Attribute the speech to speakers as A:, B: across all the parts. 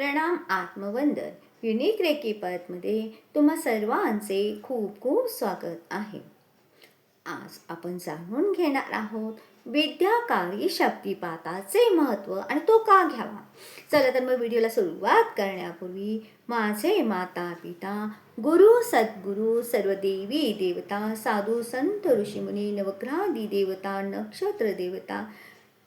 A: प्रणाम आत्मवंदन. Unique recce पदमध्ये तुम्हा सर्वांचे खूप खूप स्वागत आहे. आज आपण जाणून घेणार आहोत विद्याकारी शक्तिपाताचे महत्त्व आणि तो का घ्यावा? चला तर मग व्हिडिओला सुरुवात करण्यापूर्वी माझे माता पिता गुरु सद्गुरु सर्व देवी देवता साधू संत ऋषीमुनी नवग्रहादी देवता नक्षत्र देवता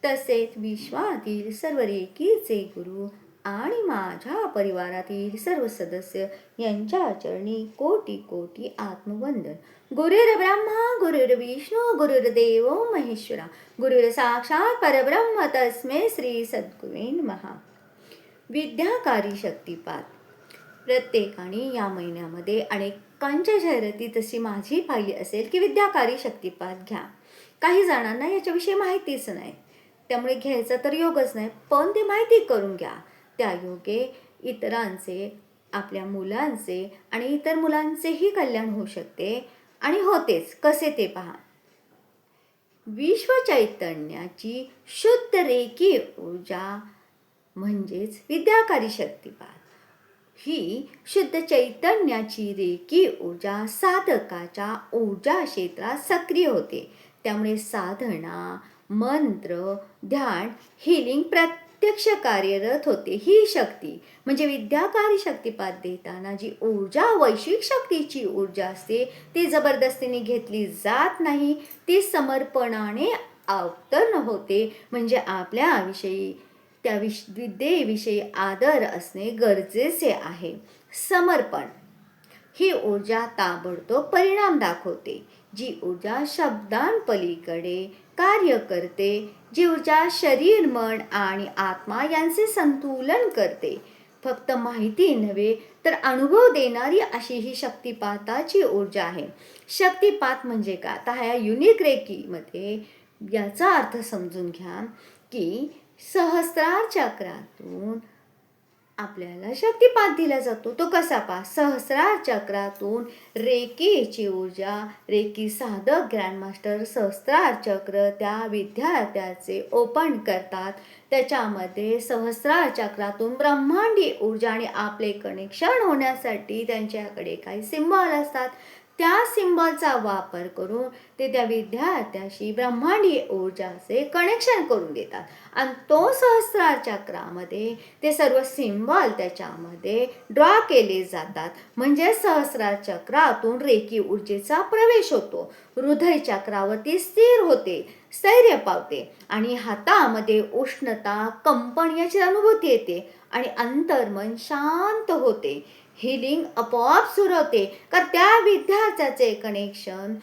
A: तसेच विश्वातील सर्व रेकीचे गुरु आणि माझ्या परिवारातील सर्व सदस्य यांच्या चरणी कोटी कोटी आत्मवंदन. गुरुर ब्रह्मा गुरुर विष्णू गुरुर्देव महेश्वरा. गुरुर साक्षात परब्रह्म तस्मे श्री सद्गुरुवे महा विद्याकारी शक्तिपात प्रत्येकाने या महिन्यामध्ये अनेकांच्या जाहिराती तशी माझी पाहिली असेल की विद्याकारी शक्तिपात घ्या. काही जणांना याच्याविषयी माहितीच नाही. त्यामुळे घ्यायचा तर योगच नाही पण ते माहिती करून घ्या. त्या योगे इतरांचे आपल्या मुलांचे आणि इतर मुलांचेही कल्याण होऊ शकते आणि होतेच. कसे ते पहा. विश्व चैतन्याची शुद्ध रेखी ऊर्जा म्हणजेच विद्याकारी शक्तिपात ही शुद्ध चैतन्याची रेखी ऊर्जा साधकाच्या ऊर्जा क्षेत्रात सक्रिय होते. त्यामुळे साधना मंत्र ध्यान हिलिंग प्रत्यक्ष कार्यरत होते. ही शक्ती म्हणजे विद्याकारी शक्तीपात देताना जी ऊर्जा वैश्विक शक्तीची ऊर्जा असते ती जबरदस्तीने घेतली जात नाही. ती समर्पणाने अवतरण होते. म्हणजे आपल्याविषयी त्या विश विद्येविषयी आदर असणे गरजेचे आहे. समर्पण. ही ऊर्जा ताबडतोब परिणाम दाखवते. जी ऊर्जा शब्दांपलीकडे कार्य करते जी ऊर्जा शरीर मन आणि आत्मा यांचे संतुलन करते. फक्त माहिती नव्हे तर अनुभव देणारी अशी ही शक्तिपाताची ऊर्जा आहे. शक्तिपात म्हणजे का आता ह्या युनिक रेकीमध्ये याचा अर्थ समजून घ्या की सहस्रार चक्रातून आपल्याला शक्तिपात दिला जातो. तो कसा पा सहस्रार चक्रातून रेकीची ऊर्जा रेकी साधक ग्रँडमास्टर सहस्रार चक्र त्या विद्यार्थ्याचे ओपन करतात. त्याच्यामध्ये सहस्रार चक्रातून ब्रह्मांडी ऊर्जा आणि आपले कनेक्शन होण्यासाठी त्यांच्याकडे काही सिम्बॉल असतात. त्या सिंबॉलचा वापर करून ते त्या विद्यार्थ्याशी ब्रह्मांडीय ऊर्जाचे कनेक्शन करून देतात आणि तो सहस्रार चक्रामध्ये ते सर्व सिम्बॉल त्याच्यामध्ये ड्रॉ केले जातात. म्हणजे सहस्रार चक्रातून रेकी ऊर्जेचा प्रवेश होतो. हृदय चक्रावरती स्थिर होते स्थैर्य पावते आणि हातामध्ये उष्णता कंपन याची अनुभूती येते आणि अंतर्मन शांत होते. हिलिंग आपोआप सुरू होते. कारण त्या विद्यार्थ्याचे कनेक्शन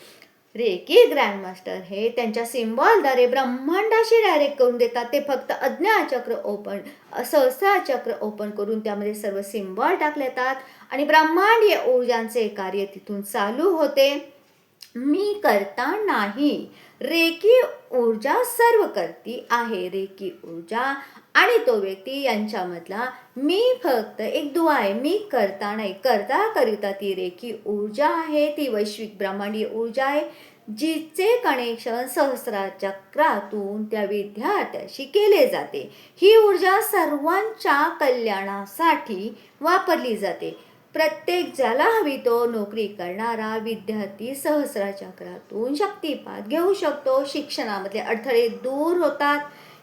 A: रेकी ग्रँडमास्टर हे त्यांच्या सिम्बॉलद्वारे ब्रह्मांडाशी डायरेक्ट करून देतात. ते फक्त अज्ञाचक्र ओपन सहसा चक्र ओपन करून त्यामध्ये सर्व सिम्बॉल टाकले जातात. आणि ब्रह्मांडीय ऊर्जांचे कार्य तिथून चालू होते. मी करता नाही. रेकी ऊर्जा सर्व करती आहे. रेकी ऊर्जा आणि तो व्यक्ती यांच्यामधला मी फक्त एक दुवा आहे. मी करता नाही. करता करिता ती रेखी ऊर्जा आहे. ती वैश्विक ब्रह्मांडीय ऊर्जा आहे जिचे कनेक्शन सहस्रा चक्रातून त्या विद्यार्थ्याशी केले जाते. ही ऊर्जा सर्वांच्या कल्याणासाठी वापरली जाते. प्रत्येक ज्याला हवी तो नोकरी करणारा विद्यार्थी सहस्रा चक्रातून शक्तिपात घेऊ शकतो. शिक्षणामधले अडथळे दूर होतात.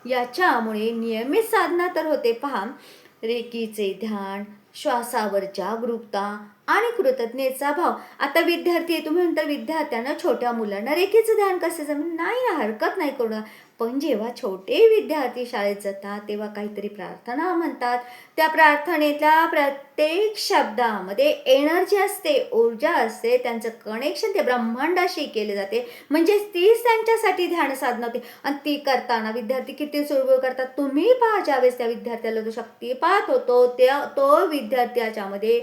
A: याच्यामुळे नियमित साधना तर होते पहा. रेकीचे ध्यान श्वासावर जागरूकता आणि कृतज्ञतेचा भाव. आता विद्यार्थी आहे तुम्ही म्हणता विद्यार्थ्यांना छोट्या मुलांना रेखीचं ध्यान कसे जमेल नाही हरकत नाही करू. पण जेव्हा छोटे विद्यार्थी शाळेत जातात तेव्हा काहीतरी प्रार्थना म्हणतात. त्या प्रार्थनेतल्या प्रत्येक शब्दामध्ये एनर्जी असते ऊर्जा असते. त्यांचं कनेक्शन ते ब्रह्मांडाशी केले जाते. म्हणजे तीच त्यांच्यासाठी ध्यान साधना होते. आणि ती करताना विद्यार्थी किती सुरू करतात? तुम्ही पहा ज्यावेळेस त्या विद्यार्थ्याला जो शक्तिपात होतो त्या तो विद्यार्थ्याच्यामध्ये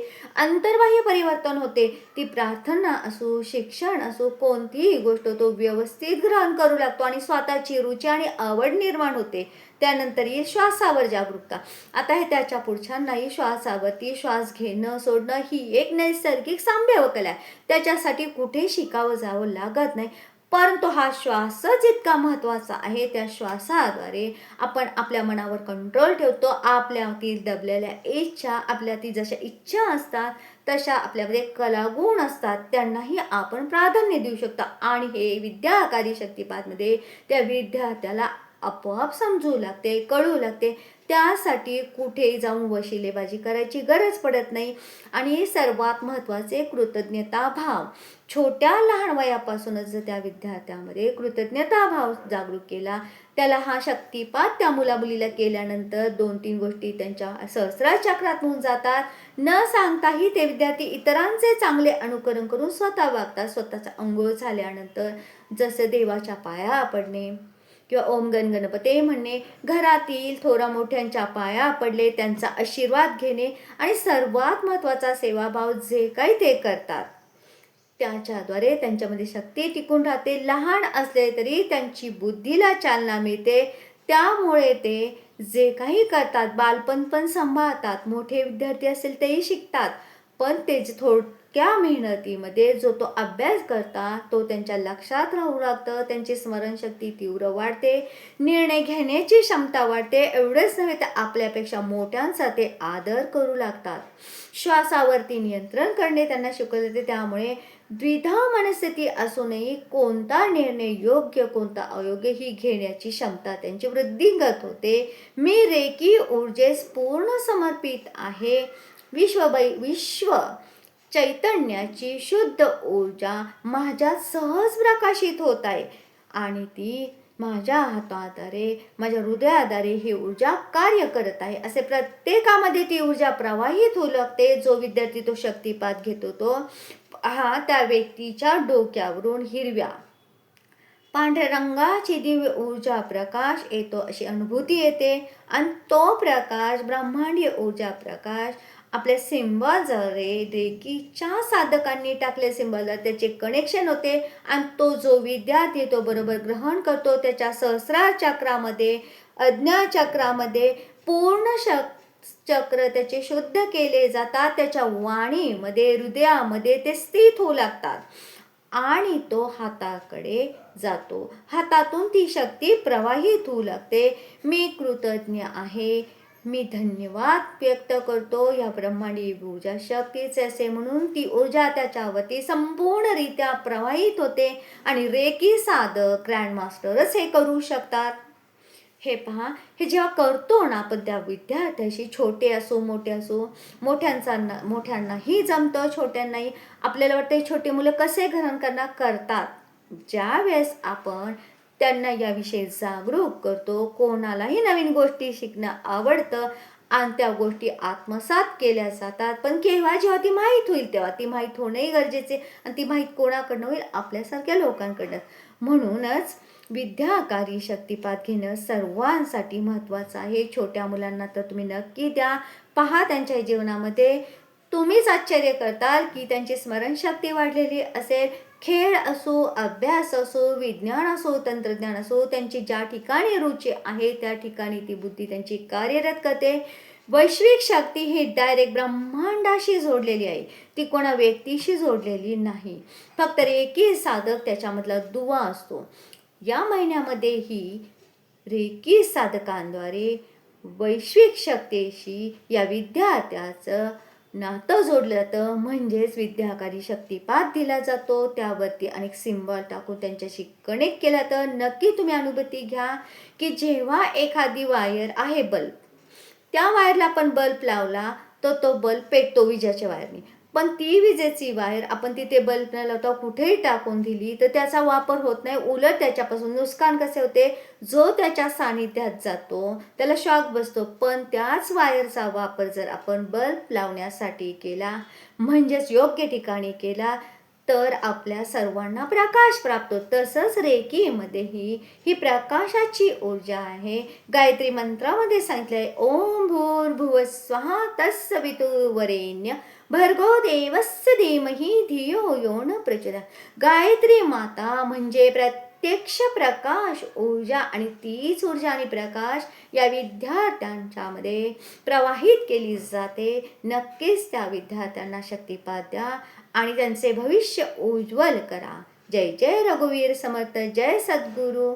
A: काही परिवर्तन होते. ती प्रार्थना असो शिक्षण असो कोणतीही गोष्ट तो व्यवस्थित ग्रहण करू लागतो आणि स्वतःची रुची आणि आवड निर्माण होते. त्यानंतर येईल श्वासावर जागरूकता. आता हे त्याच्या पुढच्यांनाही श्वासावरती श्वास घेणं सोडणं ही एक नैसर्गिक संभव कला आहे. त्याच्यासाठी कुठे शिकावं जावं लागत नाही. परंतु हा श्वासच इतका महत्त्वाचा आहे त्या श्वासाद्वारे आपण आपल्या मनावर कंट्रोल ठेवतो. आपल्यातील दबलेल्या इच्छा आपल्यातील जशा इच्छा असतात तशा आपल्यामध्ये कलागुण असतात त्यांनाही आपण प्राधान्य देऊ शकता. आणि हे विद्याकारी शक्तिपातमध्ये त्या विद्यार्थ्याला आपोआप समजू लागते कळू लागते. त्यासाठी कुठे जाऊन वशिलेबाजी करायची गरज पडत नाही. आणि सर्वात महत्त्वाचे कृतज्ञता भाव. छोट्या लहान वयापासूनच जर त्या विद्यार्थ्यामध्ये कृतज्ञता भाव जागरूक केला त्याला हा शक्तिपात त्या मुलामुलीला केल्यानंतर दोन तीन गोष्टी त्यांच्या सहस्रा चक्रात होऊन जातात. न सांगताही ते विद्यार्थी इतरांचे चांगले अनुकरण करून स्वतः वागतात स्वतःचा अंघोळ झाल्यानंतर जसं देवाच्या पाया पडणे किंवा ओम गण गणपते म्हणणे घरातील थोरा मोठ्यांच्या पाया पडले त्यांचा आशीर्वाद घेणे आणि सर्वात महत्त्वाचा सेवाभाव जे काही ते करतात. त्याच्याद्वारे त्यांच्यामध्ये शक्ती टिकून राहते. लहान असले तरी त्यांची बुद्धीला चालना मिळते. त्यामुळे ते जे काही करतात बालपण पण सांभाळतात मोठे विद्यार्थी असेल तेही शिकतात पण ते जे थोडक्या मेहनतीमध्ये जो तो अभ्यास करतात तो त्यांच्या लक्षात राहू लागतं त्यांची स्मरणशक्ती तीव्र वाढते निर्णय घेण्याची क्षमता वाढते एवढेच नव्हे तर आपल्यापेक्षा मोठ्यांचा ते आदर करू लागतात. श्वासावरती नियंत्रण करणे त्यांना शिकवले जाते त्यामुळे द्विधा मनस्थिती असूनही कोणता निर्णय योग्य कोणता अयोग्य ही घेण्याची क्षमता त्यांची वृद्धिंगत होते. मी रेकी ऊर्जेस पूर्ण समर्पित आहे. विश्वबै विश्व चैतन्याची शुद्ध ऊर्जा माझ्यात सहज प्रकाशित होत आहे आणि ती माझ्या हाताद्वारे माझ्या हृदयाद्वारे ही ऊर्जा कार्य करत आहे असे प्रत्येकामध्ये ती ऊर्जा प्रवाहित होऊ लागते. जो विद्यार्थी तो शक्तिपात घेतो तो हा त्या व्यक्तीच्या डोक्यावरून हिरव्या. पांढऱ्या रंगाची दिव्य ऊर्जा प्रकाश येतो अशी अनुभूती येते. आणि तो प्रकाश ब्रह्मांडीय ऊर्जा प्रकाश आपल्या सिंबलद्वारे रेकीच्या साधकांनी टाकले सिंबलला. त्याचे कनेक्शन होते आणि तो जो विद्यार्थी तो बरोबर ग्रहण करतो त्याच्या सहस्रार चक्रामध्ये अज्ञा चक्रामध्ये पूर्ण शक चक्र त्याचे शुद्ध केले जातात. त्याच्या वाणीमध्ये हृदयामध्ये ते स्थित होऊ लागतात. आणि तो हाताकडे जातो. हातातून ती शक्ती प्रवाहित होऊ लागते. मी कृतज्ञ आहे. मी धन्यवाद व्यक्त करतो. या ब्रह्मांडी ऊर्जा शक्तीचे असे म्हणून ती ऊर्जा त्याच्यावरती संपूर्णरित्या प्रवाहित होते. आणि रेकी साधक ग्रँडमास्टरच हे करू शकतात. हे पहा हे जेव्हा करतो ना आपण त्या विद्यार्थ्याशी छोटे असो मोठे असो मोठ्यांचा मोठ्यांनाही जमतं छोट्यांनाही. आपल्याला वाटतं छोटे मुलं कसे ग्रहण करणार करतात? ज्या वेळेस आपण त्यांना याविषयी जागरूक करतो कोणालाही नवीन गोष्टी शिकणं आवडतं आणि त्या गोष्टी आत्मसात केल्या जातात. पण केव्हा जेव्हा ती माहीत होईल तेव्हा ती माहीत होणंही गरजेचे आणि ती माहीत कोणाकडनं होईल? आपल्यासारख्या लोकांकडनं. म्हणूनच विद्याकारी शक्तिपात घेणं सर्वांसाठी महत्त्वाचं आहे. छोट्या मुलांना तर तुम्ही नक्की द्या. पहा त्यांच्या जीवनामध्ये तुम्हीच आश्चर्य करताल की त्यांची स्मरणशक्ती वाढलेली असेल. खेळ असो अभ्यास असो विज्ञान असो तंत्रज्ञान असो त्यांची ज्या ठिकाणी रुची आहे त्या ठिकाणी ती बुद्धी त्यांची कार्यरत करते. वैश्विक शक्ती ही डायरेक्ट ब्रह्मांडाशी जोडलेली आहे. ती कोणा व्यक्तीशी जोडलेली नाही. फक्त एकही साधक त्याच्यामधला दुवा असतो. या महिन्यामध्येही रेकी साधकांद्वारे वैश्विक शक्तीशी या विद्यार्थ्याचं नातं जोडलं जातं. म्हणजेच विद्याकारी शक्तीपात दिला जातो. त्यावरती अनेक सिम्बॉल टाकून त्यांच्याशी कनेक्ट केला तर नक्की तुम्ही अनुभूती घ्या की जेव्हा एखादी वायर आहे बल्ब त्या वायरला आपण बल्ब लावला तर तो बल्ब पेटतो विजेच्या वायरने पण ती विजेची वायर आपण तिथे बल्ब न लावता कुठेही टाकून दिली तर त्याचा वापर होत नाही. उलट त्याच्यापासून नुकसान कसे होते? जो त्याच्या सानिध्यात जातो त्याला शॉक बसतो. पण त्याच वायरचा वापर जर आपण बल्ब लावण्यासाठी केला म्हणजेच योग्य ठिकाणी केला तर आपल्या सर्वांना प्रकाश प्राप्त होतो. तसंच रेकीमध्येही ही प्रकाशाची ऊर्जा आहे. गायत्री मंत्रामध्ये सांगितलं आहे ओम भूर्भुव स्वाहा तत्सवितुर्वरेण्य भर्गो देवस्य धीमही धियो यो न गायत्री माता म्हणजे प्रत्यक्ष प्रकाश ऊर्जा आणि तीच ऊर्जा आणि प्रकाश या विद्यार्थ्यांच्यामध्ये प्रवाहित केली जाते. नक्कीच त्या विद्यार्थ्यांना शक्तिपात द्या आणि त्यांचे भविष्य उज्ज्वल करा. जय जय रघुवीर समर्थ जय सद्गुरू.